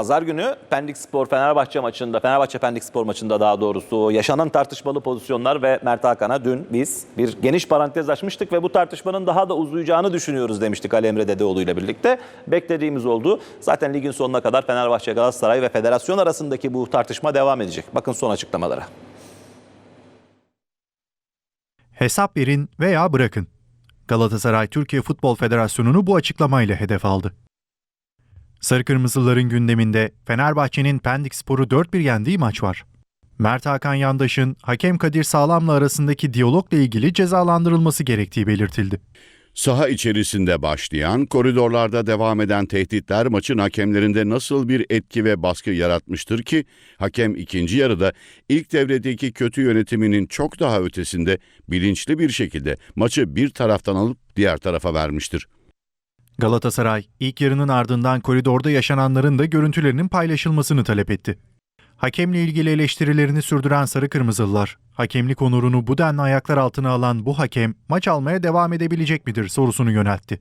pazar günü Pendik Spor Fenerbahçe maçında, Fenerbahçe Pendik Spor maçında daha doğrusu yaşanan tartışmalı pozisyonlar ve Mert Hakan'a dün biz bir geniş parantez açmıştık ve bu tartışmanın daha da uzayacağını düşünüyoruz demiştik Ali Emre Dedeoğlu ile birlikte. Beklediğimiz oldu. Zaten ligin sonuna kadar Fenerbahçe, Galatasaray ve federasyon arasındaki bu tartışma devam edecek. Bakın son açıklamalara. Hesap verin veya bırakın. Galatasaray Türkiye Futbol Federasyonu'nu bu açıklamayla hedef aldı. Sarı Kırmızıların gündeminde Fenerbahçe'nin Pendik Spor'u 4-1 yendiği maç var. Mert Hakan Yandaş'ın hakem Kadir Sağlam'la arasındaki diyalogla ilgili cezalandırılması gerektiği belirtildi. Saha içerisinde başlayan, koridorlarda devam eden tehditler maçın hakemlerinde nasıl bir etki ve baskı yaratmıştır ki hakem ikinci yarıda ilk devredeki kötü yönetiminin çok daha ötesinde bilinçli bir şekilde maçı bir taraftan alıp diğer tarafa vermiştir. Galatasaray ilk yarının ardından koridorda yaşananların da görüntülerinin paylaşılmasını talep etti. Hakemle ilgili eleştirilerini sürdüren Sarı Kırmızılılar, hakemlik onurunu bu denli ayaklar altına alan bu hakem maç almaya devam edebilecek midir sorusunu yöneltti.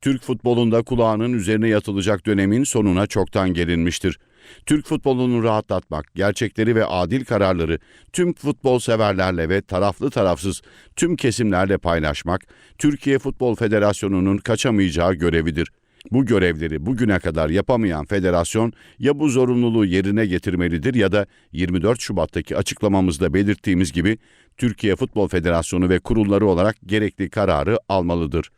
Türk futbolunda kulağının üzerine yatılacak dönemin sonuna çoktan gelinmiştir. Türk futbolunu rahatlatmak, gerçekleri ve adil kararları tüm futbol severlerle ve taraflı tarafsız tüm kesimlerle paylaşmak, Türkiye Futbol Federasyonu'nun kaçamayacağı görevidir. Bu görevleri bugüne kadar yapamayan federasyon ya bu zorunluluğu yerine getirmelidir ya da 24 Şubat'taki açıklamamızda belirttiğimiz gibi Türkiye Futbol Federasyonu ve kurulları olarak gerekli kararı almalıdır.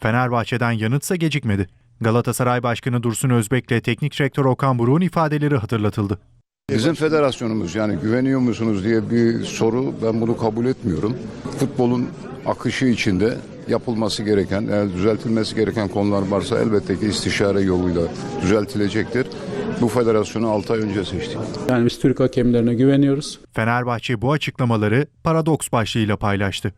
Fenerbahçe'den yanıtsa gecikmedi. Galatasaray Başkanı Dursun Özbek'le teknik direktör Okan Buruk'un ifadeleri hatırlatıldı. Bizim federasyonumuz yani güveniyor musunuz diye bir soru ben bunu kabul etmiyorum. Futbolun akışı içinde yapılması gereken, eğer düzeltilmesi gereken konular varsa elbette ki istişare yoluyla düzeltilecektir. Bu federasyonu 6 ay önce seçtik. Yani biz Türk hakemlerine güveniyoruz. Fenerbahçe bu açıklamaları paradoks başlığıyla paylaştı.